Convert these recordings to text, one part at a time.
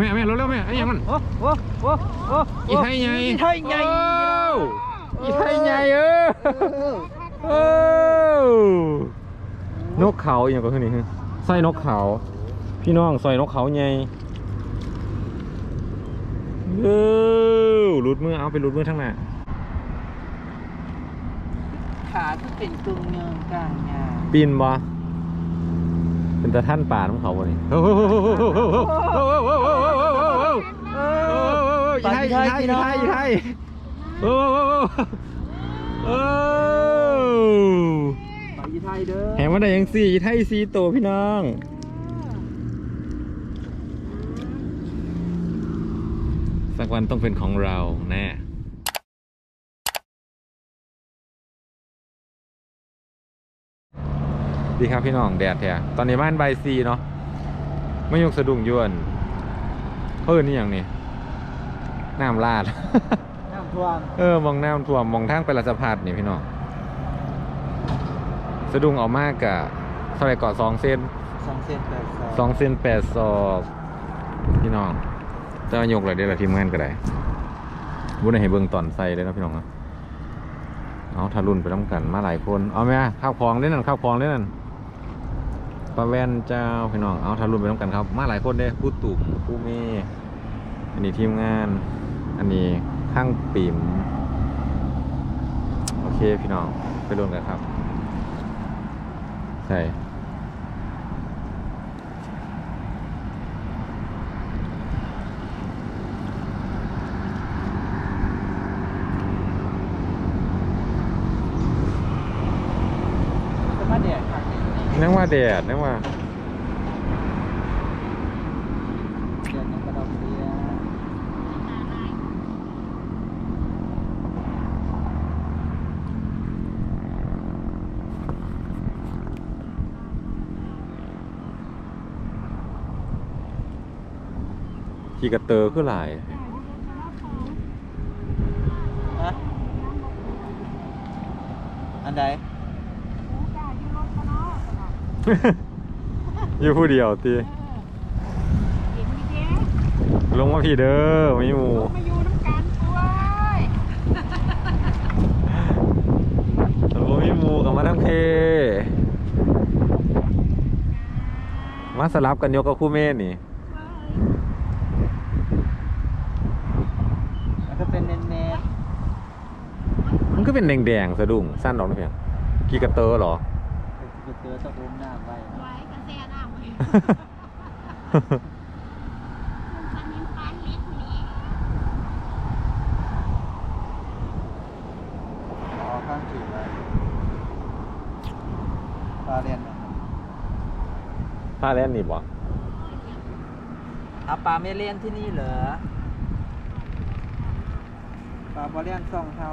แม่แม่เร็วแม่ไอ้ยังมันโอ้โอ้โอ้ไอ้อีไทยใหญ่อีไทยอ้ไทยใหญ่เออออนกเขาอย่างก็คือนี่คือไส่นกเขาพี่น้องใส่นกเขาใหญ่เออรุดมือเอาไปรุดมือทั้งหน้าขาที่เป็นตึงเงินกลางเนี่ยปีนบ่เป็นตะท่านป่าน้ำเขาบ่นี่ อยู่ไทยอยู่ไทยอยู่ไทยยู่ไทยโอ้โหโอ้ไปยี่ไทยเด้อแหงว่าได้ยังสี่ยี่ไทยสี่โตพี่น้องสักวันต้องเป็นของเราแน่ดีครับพี่น้องแดดแท้ตอนนี้บ้านใบซีเนาะไม่ยกสะดุ้งยวนเพื่อนนี่อย่างนี้ น้ำลาด น้ำท่วมเออมองน้ำท่วมมองทางไปรัชพัฒน์นี่พี่น้องสะดุ้งออกมากกะเท่าไหรก่อสองเส้นสองเส้นแปดสองเส้นแปดศอกพี่น้องเจ้ายกอะไรได้ละทีมงานก็ได้บุญให้เบิ่งตอนใส่เลยนะพี่น้องครับเอาทารุนไปต้องกันมาหลายคน เอาไหมข้าวของเล่นนั่นข้าวของเล่นนั่นปลาแวนเจ้าพี่น้อง เอาทารุนไปต้องกันครับ มาหลายคนเด้ผู้ตุ่มผู้เมย์อันนี้ทีมงาน อันนี้ข้างปิ่มโอเคพี่น้องไปรวมกันครับ ใช่นั่งว่าแดดนั่งว่า ขี่กระเตอคือหลายฮะอันใด อยู่ผู้เดียวตีลงมาพี่เด้อไม่อยู่มีมูกับมาทั้งเพ มาสลับกันยกกับคู่เม่นี่ คือเป็นแดงๆสะดุ้งสั้นออกนะเพียงกีกระเตอร์หรอ คือเตือต้องอุ้มหน้าไว้ไว้กระแสน้ำไว้มันปลานินปลาเล็กนี่อ๋อข้างถือไว้ปลาเรียนมาผ้าแล่นนี่บ่เอาปลาไม่เลี้ยนที่นี่เหรอปลาบอเรียนสองเท่า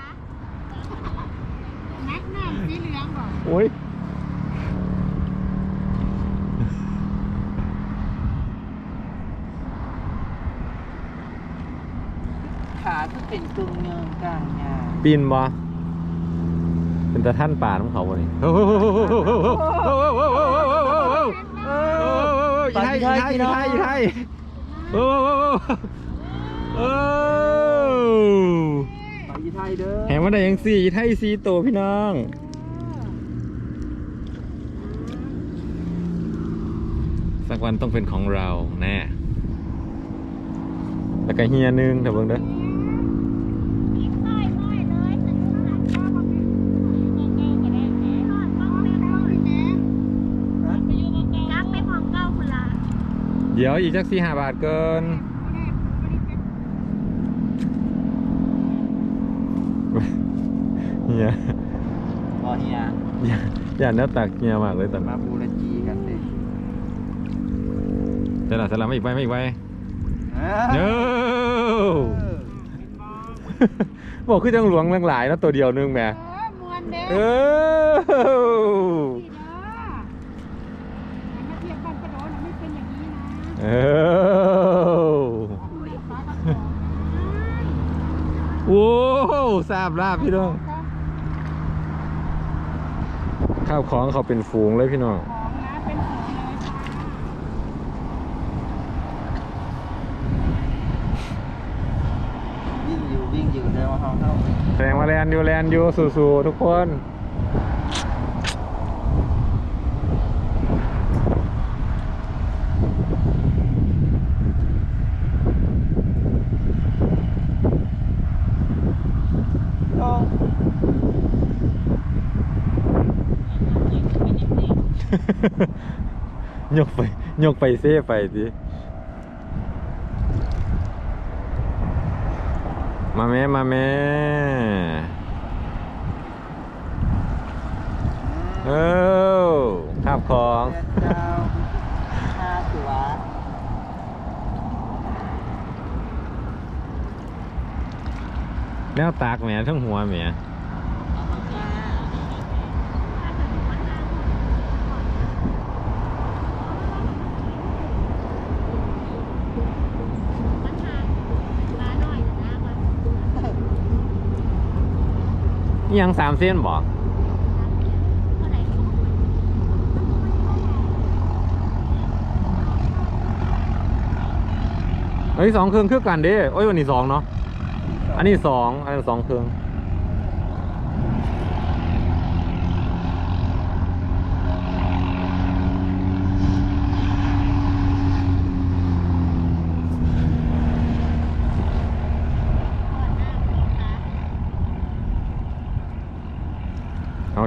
อ้ยขาคือเป็นตุ้งเงินกลางยาปีนบ่เป็นตะท่านป่าน้ำเขาบ่นี่อีไทยอีไทยอีไทยอีไทยโอ้โอ้อีไทยเด้อแหงมาได้ยังสี่อีไทยสี่โตพี่น้อง บ้างแม่ทอดแหมไปอยู่กับเก่าจักไปของเก่าคนละเดี๋ยวอีกจักสี่ห้าบาทเกินเฮียพอเฮียอย่าอย่าเนื้อตักเฮียมากเลยแต่มาบูรจี กันเลยสร็จแล้วเสร็จแล้วไม่อีกไปไม่อีกไปอ่าเนเอออบอกคือจังหลวงเรื่องหลายแล้วตัวเดียวนึงแหม่เออมวนเด้เอออพี่เด้อมาเทียบกันกระโดดไม่เป็นอย่างนี้นะเออฟ้ากระโดดโอ้ทราบลาบพี่น้องข้าวของเขาเป็นฝูงเลยพี่น้อง ของนะเป็นของเลยค่ะ วิ่งอยู่วิ่งอยู่เดินมาห้องเข้า แสดงว่าแลนอยู่แลนอยู่สู้ๆทุกคนโอ้ยกไปยกไปเซ่ไปสิ มาแม่มาแม่เออข้าวของเจ้าห้าตัวแนวตากแหมทั้งหัวแหม มันหามาหน่อยนะมัน นี่ ยังสามเส้นบอกเฮ้ยสองเครื่องคือกันเด้โอ้ยวันนี้สองเนาะ อันนี้สองอันนี้สองเครื่อง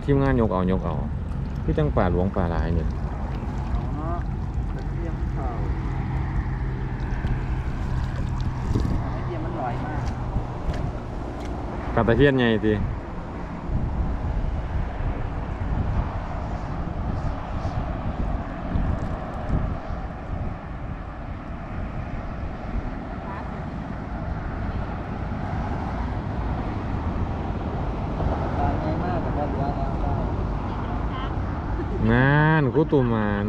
ทีมงานยกเอายกเอาพี่จังป่าหลวงป่าหลายเนี่ยอ๋อเป็นเทียมเข่าไอเทียมมันลอยมากกระตะเพียนไงที ตายง่ายมากแต่ก็เหลือแล้วได้ งานกูตูมาน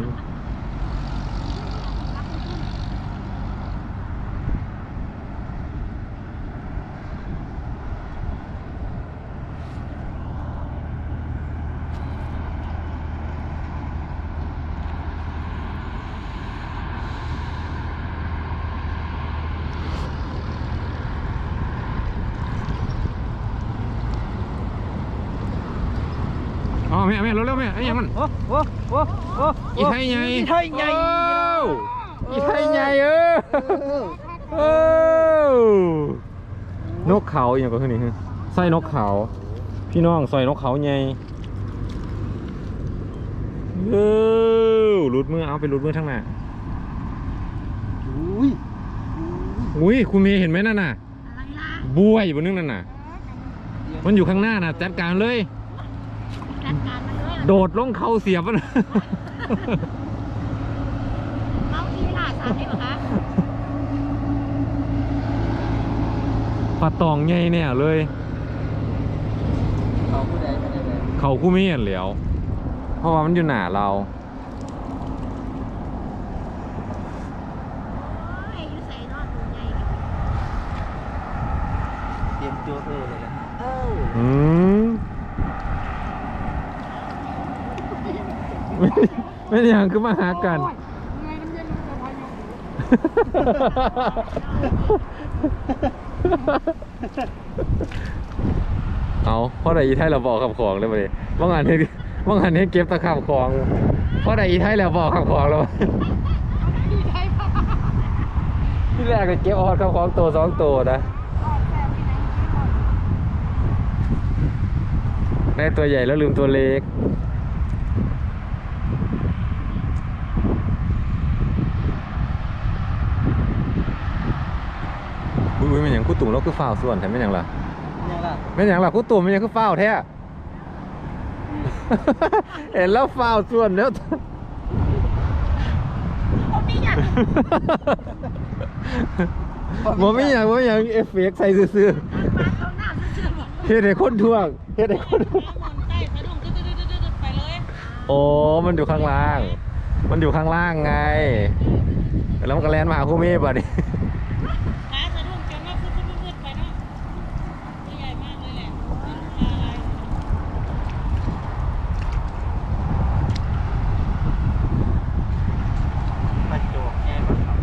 อ๋อแม่แม่เร็วๆแม่ไอ้ยังมันโอ้โอ้โอ้โอ้อีไทยไงอีไทยไงโอ้อีไทยไงเออเออเออนกเขาอย่างก็คือนี่คือสร้อยนกเขาพี่น้องสร้อยนกเขาไงเออรุดมือเอาไปรุดมือทั้งหน้าอุ้ยอุ้ยคุณเมย์เห็นไหมนั่นน่ะอะไรล่ะบวยบนนึงนั่นน่ะ มันอยู่ข้างหน้าน่ะจัดการเลย จัดการมันเลย โดดลงเขาเสียบมันเราที่เวลาสามได้ปะคะปลาตองไงเนี่ยเลย เขาผู้ใดไม่ได้เลยเขาคู่ไม่เห็นแล้ว เพราะว่ามันอยู่หน้าเราโอ้ยอยู่ใส่นอนตัวใหญ่เตรียมตัวเออเลยนะเออ อืม ไม่ไม่ได้ยังคือมาหากันโอ้ยไงน้ำเย็นมันจะพายุเอาเพราะใดอีไทยเราบอกขับของเลยมาดิว่างานนี้ว่างานนี้เก็บตะขับของเพราะใดอีไทยเราบอกขับของแล้วดีใจปะที่แรกก็เก็บออดขับของตัวสองตัวนะออกแบบนี้นะได้ตัวใหญ่แล้วลืมตัวเล็ก อุ้ยอุ้ยมันอย่างกู้ตุ่มแล้วคือฝ้าวส่วนแต่ไม่นหยังล่ะยังล่ะไม่นหยังล่ะกู้ตุ่มมันยังคือฝ้าวแท้ เห็นแล้วฝ้าวส่วนแล้ว ผมมีอย่างบ่มีหยังบ่มีหยังเอฟเฟกต์ใส่ซื่อมาตรงหน้าซื่อๆบอกๆเฮ็ดให้คนท่วงเฮ็ดให้คนท่วงมนใต้สะดุ้งตึ๊ดๆๆๆไปเลยโอ้มันอยู่ข้างล่าง มันอยู่ข้างล่างไง แล้วมันก็แลนมาหาคู่เมฆบ่ดิาสะดุ้งจนว่าฟึดๆๆไปเนาะตัวใหญ่มากเลยแหละเป็นอะไร ประจวบแง่บ่ครับ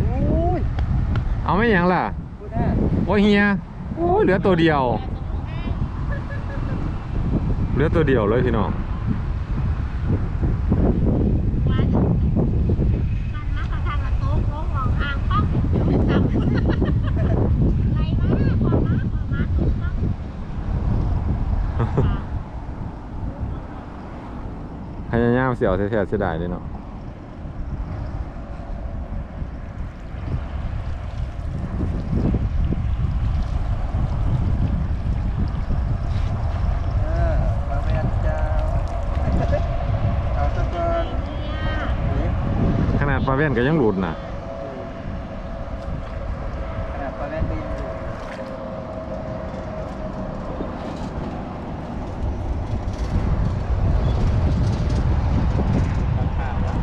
โอ้ย เอาไม่หยังล่ะพูดแน่โอ้ยเฮียโอ้ยเหลือตัวเดียว เหลือตัวเดียวเลยพี่น้องวันมันมาขอทางละโต๊ะลงหลองอ่างป๊อกเดี๋ยวไม่จำไรมาขอมาขอมาตุ๊กป๊อกพยายามเสียวแท้ๆเสียดายเลยเนาะ เออมาแม่นเจ้าเอาสักก่อนเฮ้ย ว่นก็ยังหลุดน่ะ ขนาดปลาแม่นก็ยังอยู่ราคาว่ะ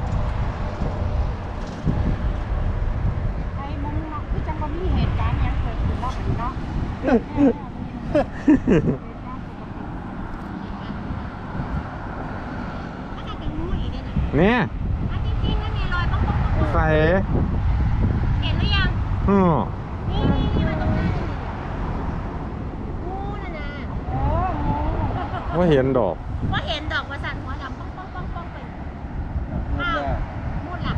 ไอ้มึงเนาะคือจังบ่มีเหตุการณ์หยังเกิดขึ้นเนาะบัดนี้เนาะแล้วก็เป็นงูอีกด้วยนะ เนี่ย อะจริงๆนะมีรอยป๊อกป๊อกป๊อก ใส่ เห็นหรือยัง ฮึ่ม นี่นี่นี่มาตรงหน้านี่งูน่ะนะโอ้งู ว่าเห็นดอก ว่าเห็นดอกประสันหัวดำป้องป้องป้องป้องไป หมดแล้ว มูดหลัก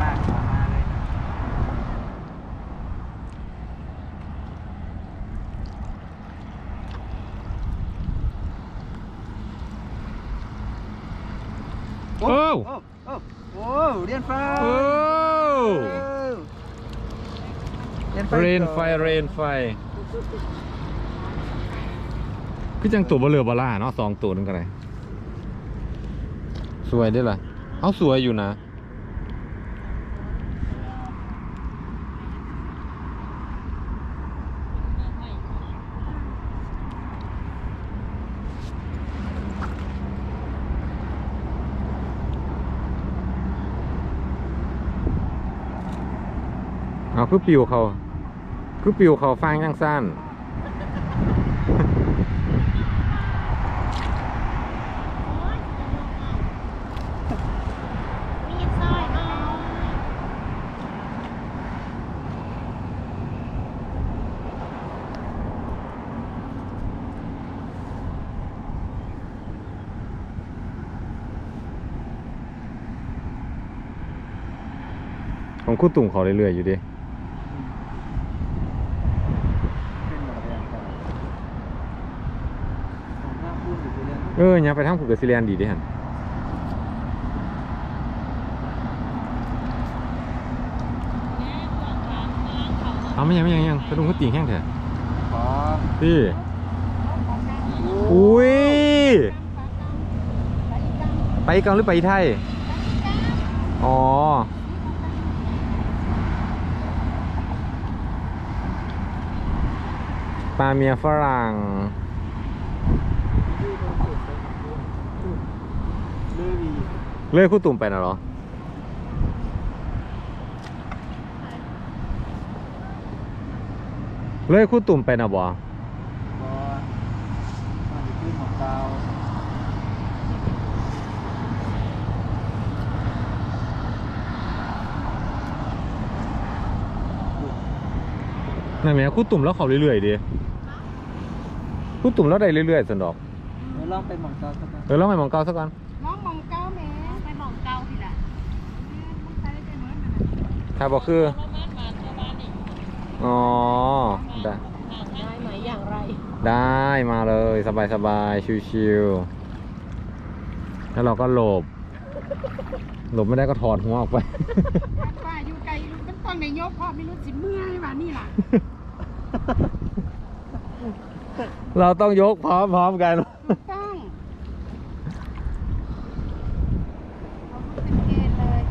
มากมาเลย โอ้ โอ้โอ้โอ้เรียนไฟ โอ้ เรีย นไฟเรนไฟเรนไฟคือจังตัวบเบลอบล่าเนาะสองตัวนึงกันเลยสวยด้วยล่ะเอาสวยอยู่นะเอาคือปิวเขา คือปิวเขาฟางยังสั้นมีดสร้อยเอาของคู่ตุ่มเขาเรื่อยๆอยู่ดิ ขึ้นมาเรียนกันผมน่าพูดอยู่ เรื่องเออยังไปทำผูกกับซิเลียนดีดิฮันเนี่ยพวกทางทางเขาเอาไม่ยังไม่ยังยังกระดุมก็ตีแห้งเถอะขอพี่อุ้ย ไปเกาหรือไปไทย อ๋อปลาเมียฝรั่ง เลือดี เลื่อยคู่ตุ่มไปนะเหรอ เลื่อยคู่ตุ่มไปนะบอขอมันจะขึ้นหมอกดาวนั่นแหละคู่ตุ่มแล้วเขาเรื่อยๆดิคู่ตุ่มแล้วได้เรื่อยๆสันดอกเดี๋ยวลองไปหมอกดาวสักหน่อยเออลองไปมองเก้าสักก่อน น้องมองเก้าแม่ไปมองเก้าทีละ ถ้าบอกคือประมาณบาทประมาณนี้อ๋อ ได้ ได้ไหมอย่างไร ได้มาเลยสบายสบายๆชิวๆแล้วเราก็หลบ หลบไม่ได้ก็ถอดหัวออกไป ป้าอยู่ไกลมันต้องในยกพ่อไม่รู้สิเมื่อยว่านี่ล่ะเราต้องยกพร้อมๆกันถูกต้องเอาเป็นเกณฑ์เลย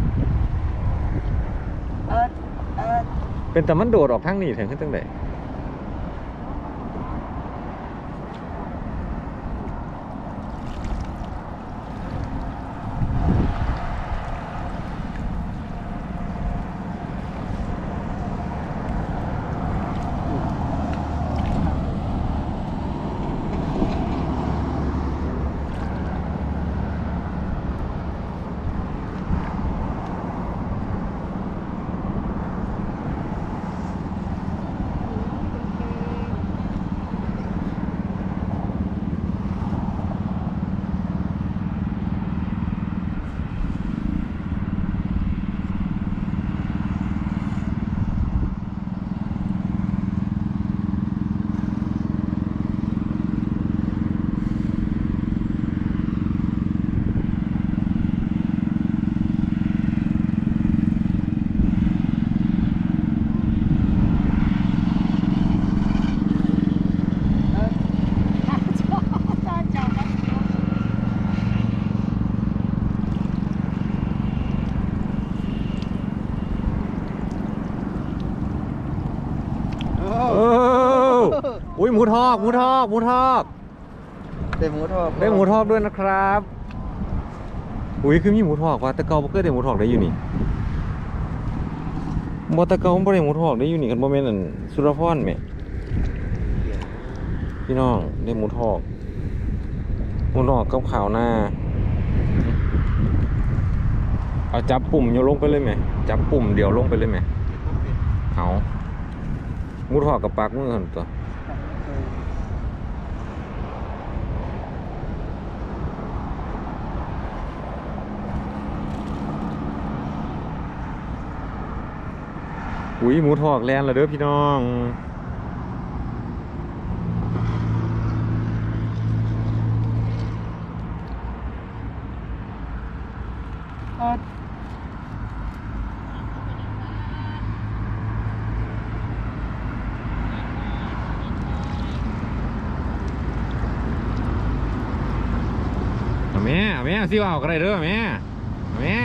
เอิดเอิดเป็นแต่มันโดดออกทางนี้ถึงขึ้นตั้งแต่าเจ้าตาเจ้าครับ โอ้ โอ้ อุ้ยหมูทอกหมูทอกหมูทอก ได้หมูทอดได้หมูทอกด้วยนะครับ อุ้ยคือมีหมูทอกว่ะแต่เก่าบ่เคยได้หมูทอกได้อยู่นี่บ่แต่เก่าบ่ได้หมูทอกได้อยู่นี่กันบ่แม่นอั่นสุรพรแหม่พี่น้องได้หมูทอกหมูทอกกับข้าวหน้า เอาจับปุ่มโยนลงไปเลยไหมจับปุ่มเดียวลงไปเลยไหมเอาหมูทอกกับปากมือหั่นตัว อุ้ยหมูทอกแลนแล้วเด้อพี่น้อง แม่เอาแม่ซิว่าเอาก็ได้เด้อแม่แม่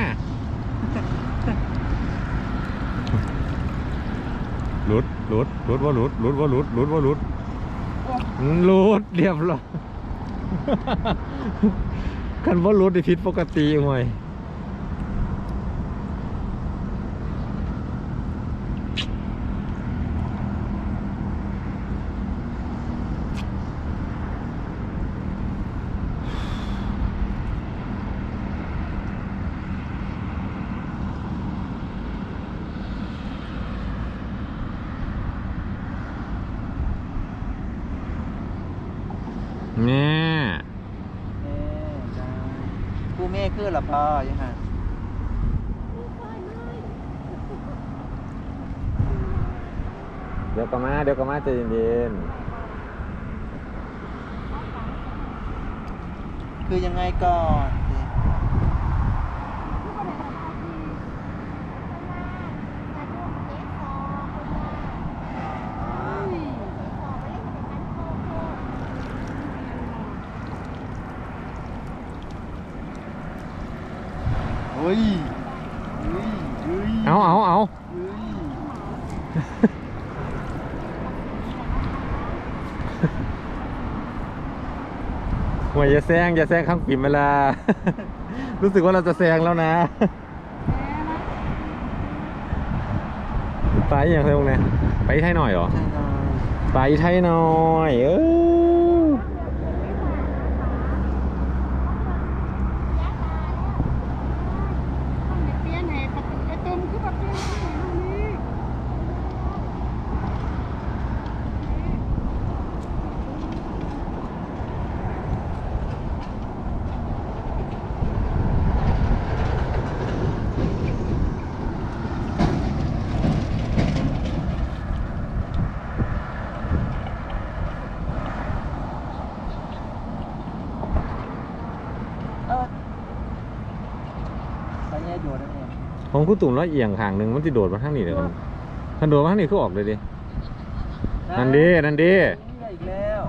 ห ลุดหลุดว่าหลุดหลุดว่าหลุดหลุดว่าหลุดหลุดเรียบร้อยคันว่าหลุดในพิษปกติห่วยแม่ แม่จ้ากูแม่คือละ พ่อยังไงเดี๋ยวก็มา เดี๋ยวก็มาใจเย็นคือยังไงก่อน ฮ้ยเฮ้ยเฮ้ยๆเอาเอาเอาเฮ้ยห่วยอย่าแซงอย่าแซงข้างปิ่มเวลา รู้สึกว่าเราจะแซงแล้วนะไปอย่างไรตรงนี้ไปไทยหน่อยเหรอ ใช่หน่อยไปไทยหน่อย เออ เปลี่ยนให้ประตูไอ้ตุ้มคือประตูให้ห้องนี้ เไปแย่โยนนั่นเอง ของกูตุ่มแล้วเอียงข้างหนึงมันสิโดดมาทางนี้เลยครับถ้าโดดมาทางนี้คือออกเลยดินั่นดินั่นดิอีกแล้ว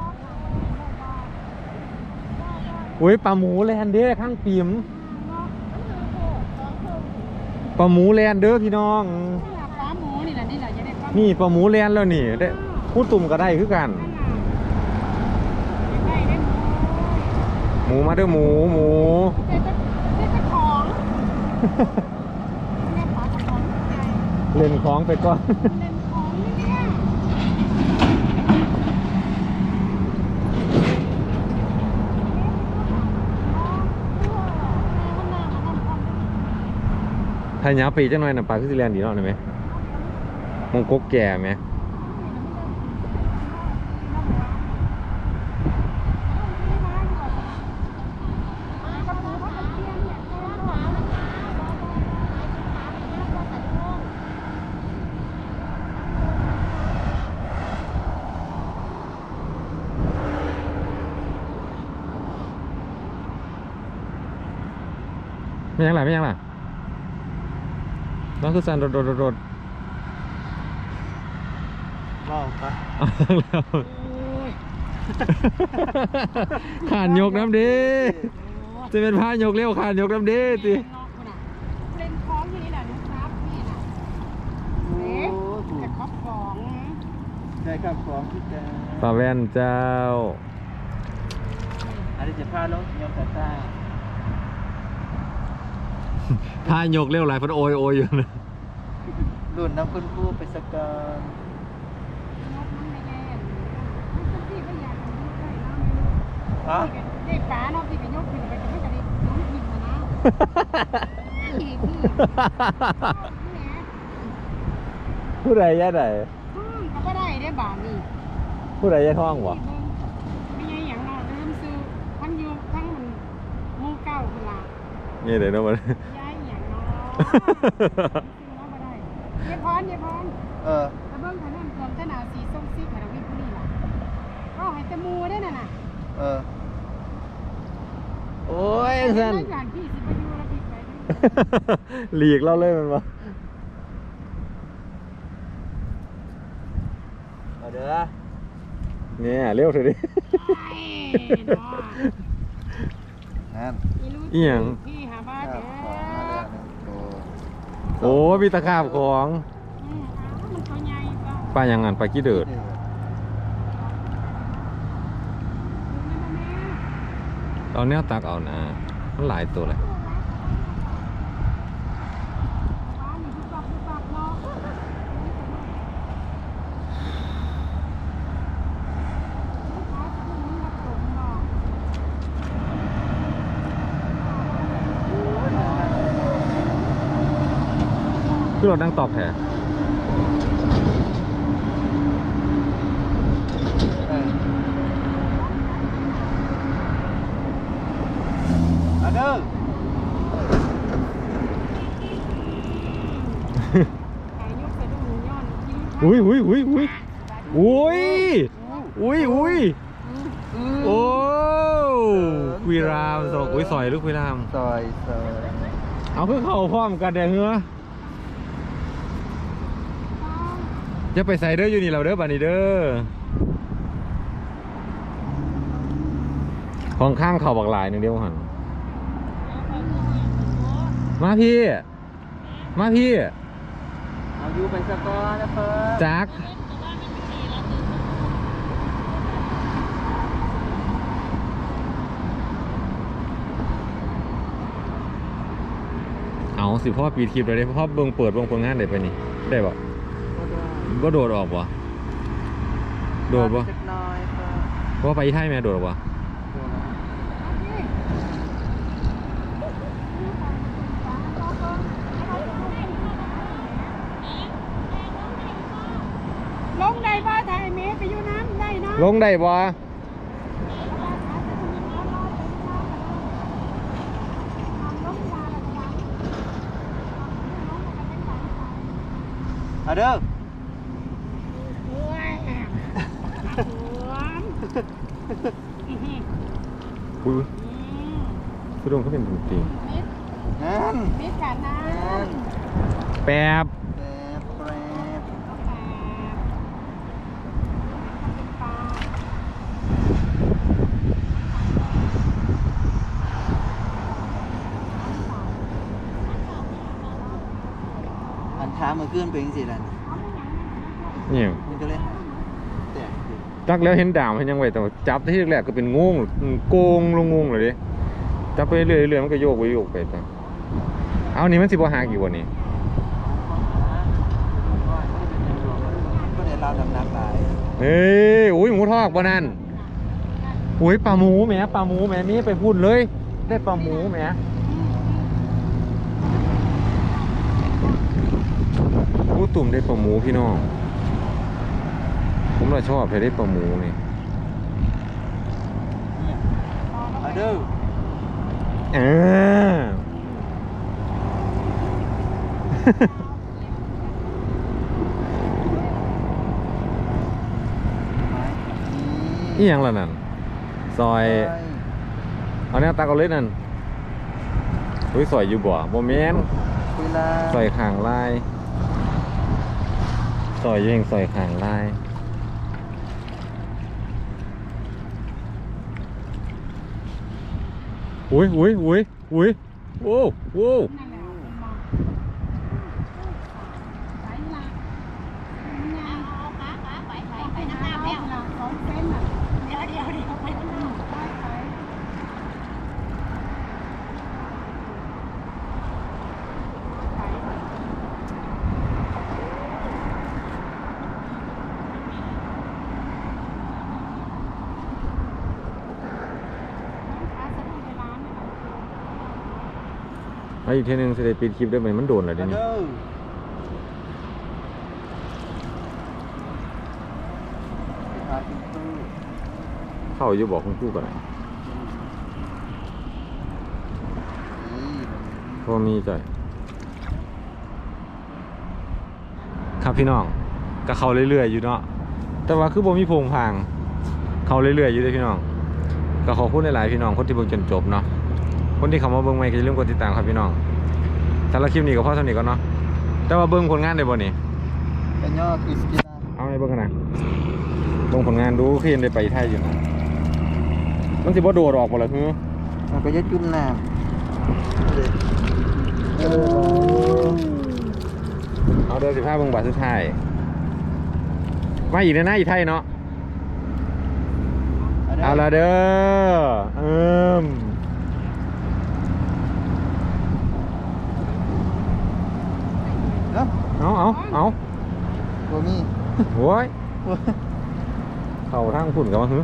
อุ้ยปลาหมูแลนเด้ข้างปิ่มปลาหมูแลนเด้อพี่น้องปลาหมูนี่แหละนี่แหละจะได้ปลาหมูนี่ปลาหมูแลนแล้วนี่ได้กูตุ่มก็ได้คือกันได้ได้หมูหมูมาเด้อหมูหมูได้แต่ได้แต่ของแม่ปลากระป๋องไก่ เล่นของไปก่อนเล่นของนี่เนี่ยมันน่ามาทำความถ้าหยาปีจังหน่อยน่ะปลาคือสิแลนดีเนาะได้ไหมมงกกแก่ไหม ไม่ยังล่ะไม่ยังล่ะน้องคือสันโดดโดดโดดโดดลองปะเอาแล้วขานยกน้ำดีจะเป็นผ้ายกเร็วขานยกน้ำดีติเล่นคล้องอยู่นี่แหละนะครับนี่นะโอ้เอ๊ะถูแต่กครอบของได้ครับของพี่แกปลาแว่นเจ้าอันนี้จะพาลงยมกระซ่า ผ้ายกเร็วหลายพันโอยโอยอยู่นะรุ่นน้ำคุณครูไปสกอนนกมันไม่แย่มันที่ก็อยากจะยุ่งได้นะอะได้ปลาเนาะพี่ก็ยกขึ้นไปก็ไม่กระดิกน้องกินมานะอีกพี่ผู้ใดยะใดอืมเขาก็ได้ได้บาทนี่ผู้ใดยะท้องวะไม่ใช่อย่างนอนลืมซื้อทั้งยูทั้งมันมูเก้าเวลานี่เดี๋ยวนะมัน เยพรเยพรเออตะเบิ้งขนาดรวมขนาดสีส้มซีขนาดวิปนี่ล่ะก็ให้แตะมูได้น่ะน่ะเออ โอ้ยสัสันนอย่างพี่สิบายูแล้วพี่ไปด้วยหลีกเราเลยมันวะเอาเด้อเนี่ยเร็วเถอะดิไอ้เนาะนั่นอีลูกอีหยังพี่ โอ้มีตะขาบของอืมอ้าวมันตัวใหญ่ป่ะปลาอย่างงั้นปลากี้เดือดดูนั่นน่ะแม่ตอนนี้ตักเอานะมันหลายตัวเลย บ้านนี่คือปักคือปักเนาะ คือเราดังตอกแท้เออเอาเด้ออุ้ยอุ้ยอุ้ยอุ้ยอุ้ยอุ้ยอุ้ยโอ้คุยรามสองอุ้ยซอยลูกคุยราม ซอยซอยเอาเพื่อเข้าพร้อมกันเด้อเหือ จะไปใส่เด้ออยู่นี่เราเด้อบันนี้เด้อของข้างเข่าบักหลายหนึ่งเดียวหันมาพี่ มาพี่เอาอยู่ไปสกอนนะเพิ่นจักเอาสิพ่อปีดคลิปเลยเด้พ่อเบิ่งเปิดเบิ่งผลงานได้ไปะนี่ได้ปะก็โดดออกปะโดดปะจักหน้อยเพิ่นเพราะว่าไปอีไทยแม่โดดออกปะลงได้บ้าไทยเมไปอยู่น้ำได้นะลงได้ปะเอาเด้อ อุ้ยสุดงเขาเป็นจริงนั่นมีกาน้นั่นแป๊บแป๊บแป๊บำเป็นปลาอันท้ามาขึ้นเป็นสิล่ะ นี่ มันก็เลยหายแตกอยู่ จักแล้วเห็นดาวเห็นยังไงแต่จับที่แรกก็เป็นงงโกงลงงงเลยดิจับไปเรื่อยๆมันก็โยกไปโยกไปแต่เอานี่มันสิบหากี่วันนี้เฮ้ยอุ้ยหมูทอดบ่นั่นอุ้ยปลาหมูแหมปลาหมูแหมมีไปพูดเลย ได้ปลาหมูแหมอู้ตุ่มได้ปลาหมูพี่น้อง ผมเราชอบเลยได้ปลาหมูนี่มาเด้อเออนี่ยังละนั่น ซอย เอาเนี่ยตักเอาเลยนั่นอุ้ยซอยอยู่บ่บ่แม่นเวลาซอยข้างลายซอยอยู่แห่งซอยข้างลาย อุ้ยอุ้ยอุ้ยอุ้ยโว้วโว้ว นั่นแหละเป็นมองไปละงานเอาขาขาไปไปไปน้ำน้ำแล้วสองเส้นอะเดี๋ยวเดี๋ยวเดี๋ยวไปน้ำน้ำไปไปขาสะดุดในร้านเนี่ย มาอีกเทีนึงสิได้ปิดคลิปได้ไหมมันโดนแล้วเดี๋ยวนี้เด้อพาขึ้นตู้เข้าอยู่บอกคุณครู่ก่อนนะพอมีจ่อยครับพี่น้องก็เข้าเรื่อยๆอยู่เนาะแต่ว่าคือบ่มีโพงพาง เข้าเรื่อยๆอยู่เลยพี่น้องก็ขอบคุณหลายๆพี่น้องคนที่เบิ่งจนจบเนาะ คนที่เข้ามาเบิ่งใหม่ก็อย่าลืมกดติดตามครับพี่น้องสำหรับคลิปนี้ก็พอเท่านี้ก่อนเนาะแต่ว่าเบิ่งผลงานได้บ่นี่กันย่อคริสติน่าเอาให้เบิ่งกันนะเบิ่งผลงานดูคือยังได้ไปไทยอยู่นะมันสิบ่โดดออกบ่ล่ะคือมันก็จะจุ่มน้ำเด็ดเออเอาเดือนสิบห้าเบิ่งบาทสุดท้ายมาอีกนะนะอีไทยเนาะเอาละเด้อเอิม เนาะเอาเอาเอาตัวมีโว้ยเข้าทางฝุ่นกับมาหื้อ